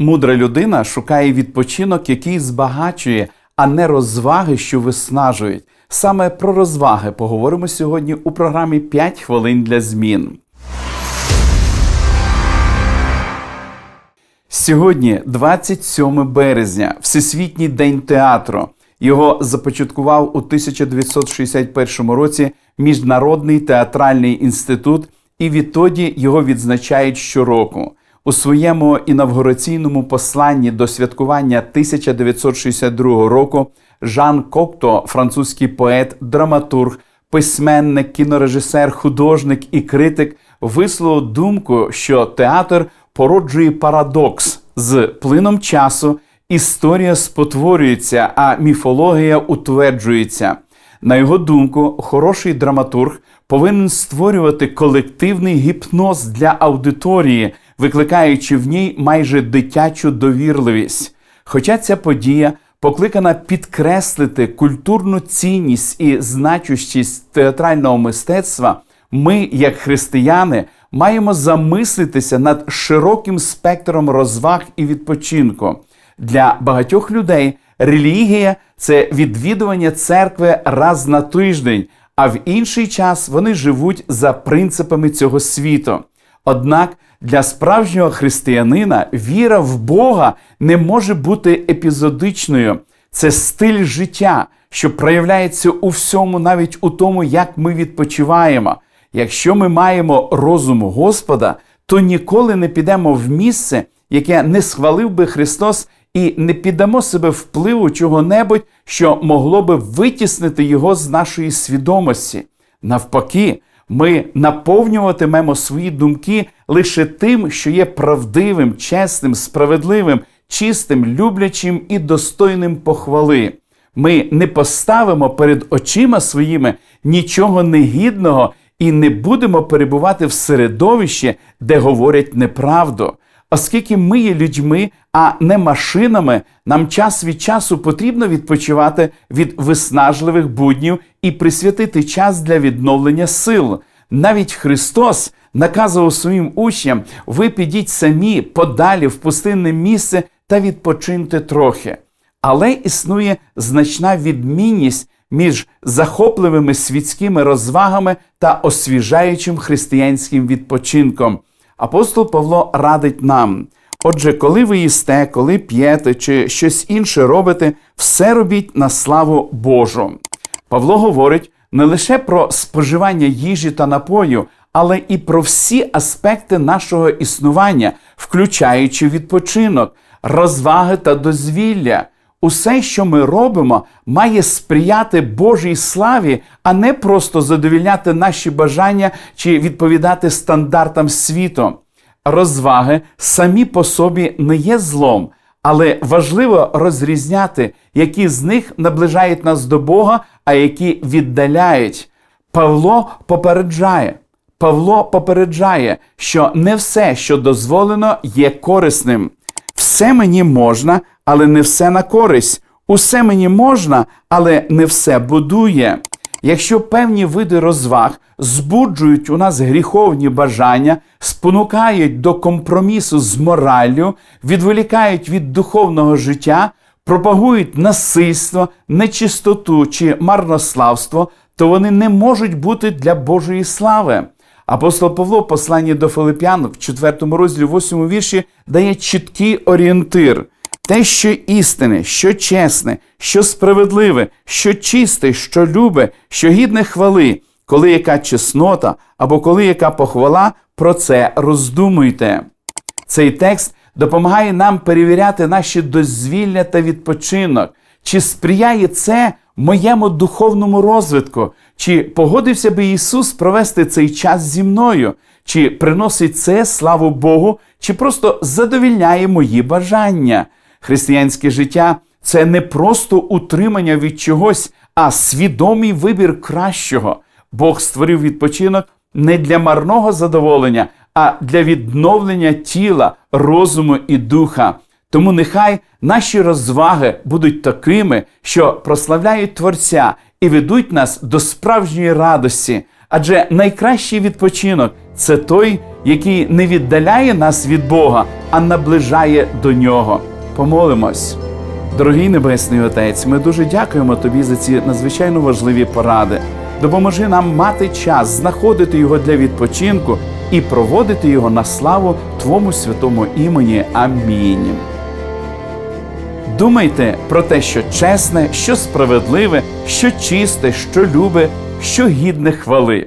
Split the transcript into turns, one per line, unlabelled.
Мудра людина шукає відпочинок, який збагачує, а не розваги, що виснажують. Саме про розваги поговоримо сьогодні у програмі «5 хвилин для змін. Сьогодні, 27 березня, Всесвітній день театру. Його започаткував у 1961 році Міжнародний театральний інститут, і відтоді його відзначають щороку. У своєму інавгураційному посланні до святкування 1962 року Жан Кокто, французький поет, драматург, письменник, кінорежисер, художник і критик, висловив думку, що театр породжує парадокс з плином часу. Історія спотворюється, а міфологія утверджується. На його думку, хороший драматург повинен створювати колективний гіпноз для аудиторії, викликаючи в ній майже дитячу довірливість. Хоча ця подія покликана підкреслити культурну цінність і значущість театрального мистецтва, ми, як християни, маємо замислитися над широким спектром розваг і відпочинку. Для багатьох людей релігія це відвідування церкви раз на тиждень, а в інший час вони живуть за принципами цього світу. Однак для справжнього християнина віра в Бога не може бути епізодичною. Це стиль життя, що проявляється у всьому, навіть у тому, як ми відпочиваємо. Якщо ми маємо розум Господа, то ніколи не підемо в місце, яке не схвалив би Христос, і не піддамо себе впливу чого-небудь, що могло би витіснити його з нашої свідомості. Навпаки, ми наповнюватимемо свої думки лише тим, що є правдивим, чесним, справедливим, чистим, люблячим і достойним похвали. Ми не поставимо перед очима своїми нічого негідного і не будемо перебувати в середовищі, де говорять неправду. Оскільки ми є людьми, а не машинами, нам час від часу потрібно відпочивати від виснажливих буднів і присвятити час для відновлення сил. Навіть Христос наказував своїм учням: ви підіть самі подалі в пустинне місце та відпочиньте трохи. Але існує значна відмінність між захопливими світськими розвагами та освіжаючим християнським відпочинком. Апостол Павло радить нам. Отже, коли ви їсте, коли п'єте чи щось інше робите, все робіть на славу Божу. Павло говорить не лише про споживання їжі та напою, але і про всі аспекти нашого існування, включаючи відпочинок, розваги та дозвілля. Усе, що ми робимо, має сприяти Божій славі, а не просто задовільняти наші бажання чи відповідати стандартам світу. Розваги самі по собі не є злом, але важливо розрізняти, які з них наближають нас до Бога, а які віддаляють. Павло попереджає. Павло попереджає, що не все, що дозволено, є корисним. Все мені можна, але не все на користь. Усе мені можна, але не все будує. Якщо певні види розваг збуджують у нас гріховні бажання, спонукають до компромісу з мораллю, відволікають від духовного життя, пропагують насильство, нечистоту чи марнославство, то вони не можуть бути для Божої слави. Апостол Павло, посланні до Филип'ян в 4 розділі, 8 вірші, дає чіткий орієнтир. Те, що істине, що чесне, що справедливе, що чисте, що любе, що гідне хвали, коли яка чеснота або коли яка похвала, про це роздумуйте. Цей текст допомагає нам перевіряти наші дозвілля та відпочинок, чи сприяє це моєму духовному розвитку, чи погодився би Ісус провести цей час зі мною, чи приносить це славу Богу, чи просто задовільняє мої бажання. Християнське життя це не просто утримання від чогось, а свідомий вибір кращого. Бог створив відпочинок не для марного задоволення, а для відновлення тіла, розуму і духа. Тому нехай наші розваги будуть такими, що прославляють Творця і ведуть нас до справжньої радості, Адже найкращий відпочинок це той, який не віддаляє нас від Бога, а наближає до нього. Помолимось. Дорогий Небесний Отець, ми дуже дякуємо Тобі за ці надзвичайно важливі поради. Допоможи нам мати час, знаходити його для відпочинку і проводити його на славу Твому святому імені. Амінь. Думайте про те, що чесне, що справедливе, що чисте, що любе, що гідне хвали.